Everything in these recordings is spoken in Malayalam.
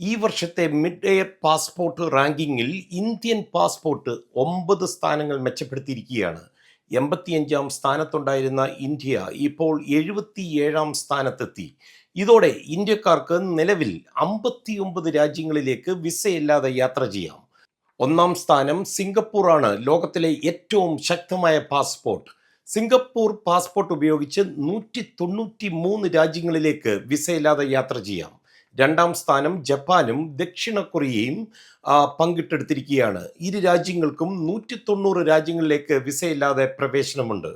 ഈ വർഷത്തെ മിഡ് എയർ പാസ്പോർട്ട് റാങ്കിങ്ങിൽ ഇന്ത്യൻ പാസ്പോർട്ട് ഒമ്പത് സ്ഥാനങ്ങൾ മെച്ചപ്പെടുത്തിയിരിക്കുകയാണ്. എൺപത്തിയഞ്ചാം സ്ഥാനത്തുണ്ടായിരുന്ന ഇന്ത്യ ഇപ്പോൾ എഴുപത്തിയേഴാം സ്ഥാനത്തെത്തി. ഇതോടെ ഇന്ത്യക്കാർക്ക് നിലവിൽ അമ്പത്തിയൊമ്പത് രാജ്യങ്ങളിലേക്ക് വിസയില്ലാതെ യാത്ര ചെയ്യാം. ഒന്നാം സ്ഥാനം സിംഗപ്പൂറാണ് ലോകത്തിലെ ഏറ്റവും ശക്തമായ പാസ്പോർട്ട്. സിംഗപ്പൂർ പാസ്പോർട്ട് ഉപയോഗിച്ച് നൂറ്റി തൊണ്ണൂറ്റി മൂന്ന് രാജ്യങ്ങളിലേക്ക് വിസയില്ലാതെ യാത്ര ചെയ്യാം. രണ്ടാം സ്ഥാനം ജപ്പാനും ദക്ഷിണ കൊറിയയും പങ്കിട്ടെടുത്തിരിക്കുകയാണ് ഇരു രാജ്യങ്ങൾക്കും നൂറ്റി തൊണ്ണൂറ് രാജ്യങ്ങളിലേക്ക് വിസയില്ലാതെ പ്രവേശനമുണ്ട്.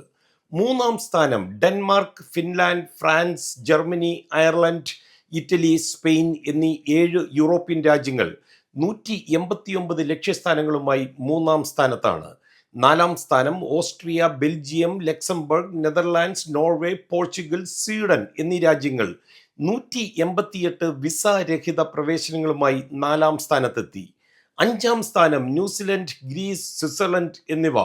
മൂന്നാം സ്ഥാനം Denmark Finland France Germany Ireland Italy Spain എന്നീ ഏഴ് യൂറോപ്യൻ രാജ്യങ്ങൾ നൂറ്റി എൺപത്തിയൊമ്പത് ലക്ഷ്യസ്ഥാനങ്ങളുമായി മൂന്നാം സ്ഥാനത്താണ്. നാലാം സ്ഥാനം Austria Belgium Luxembourg Netherlands Norway Portugal Sweden എന്നീ രാജ്യങ്ങൾ നൂറ്റി എൺപത്തിയെട്ട് വിസ രഹിത പ്രവേശനങ്ങളുമായി നാലാം സ്ഥാനത്തെത്തി. അഞ്ചാം സ്ഥാനം ന്യൂസിലൻഡ് ഗ്രീസ് സ്വിറ്റ്സർലൻഡ് എന്നിവ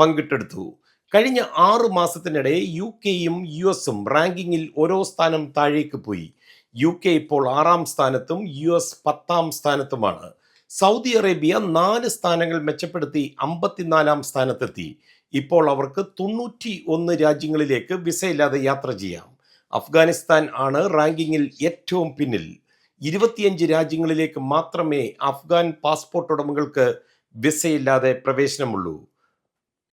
പങ്കിട്ടെടുത്തു. കഴിഞ്ഞ ആറ് മാസത്തിനിടെ യു കെയും യു എസും റാങ്കിങ്ങിൽ ഓരോ സ്ഥാനം താഴേക്ക് പോയി. യു കെ ഇപ്പോൾ ആറാം സ്ഥാനത്തും യു എസ് പത്താം സ്ഥാനത്തുമാണ്. സൗദി അറേബ്യ നാല് സ്ഥാനങ്ങൾ മെച്ചപ്പെടുത്തി അമ്പത്തിനാലാം സ്ഥാനത്തെത്തി. ഇപ്പോൾ അവർക്ക് തൊണ്ണൂറ്റി ഒന്ന് രാജ്യങ്ങളിലേക്ക് വിസയില്ലാതെ യാത്ര ചെയ്യാം. അഫ്ഗാനിസ്ഥാൻ ആണ് റാങ്കിങ്ങിൽ ഏറ്റവും പിന്നിൽ. ഇരുപത്തിയഞ്ച് രാജ്യങ്ങളിലേക്ക് മാത്രമേ അഫ്ഗാൻ പാസ്പോർട്ട് ഉടമകൾക്ക് വിസയില്ലാതെ പ്രവേശനമുള്ളൂ.